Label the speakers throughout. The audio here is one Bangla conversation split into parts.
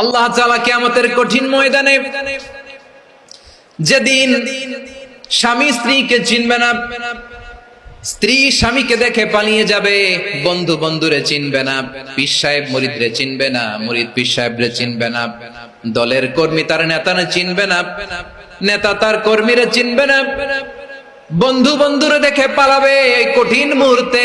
Speaker 1: আল্লাহ তাআলা কিয়ামতের কঠিন ময়দানে যেদিন স্বামী স্ত্রীকে চিনবে না, স্ত্রী স্বামীকে দেখে পালিয়ে যাবে, বন্ধু বন্ধুরে চিনবে না, পীর সাহেব মুরিদরে চিনবে না, মুরিদ পীর সাহেবরে চিনবে না, দলের কর্মী তার নেতারে চিনবে না, নেতা তার কর্মীরে চিনবে না, বন্ধু বন্ধুরে দেখে পালাবে এই কঠিন মুহূর্তে।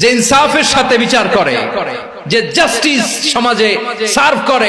Speaker 1: যে ইনসাফের সাথে বিচার করে যে জাস্টিস সমাজে সার্ভ করে।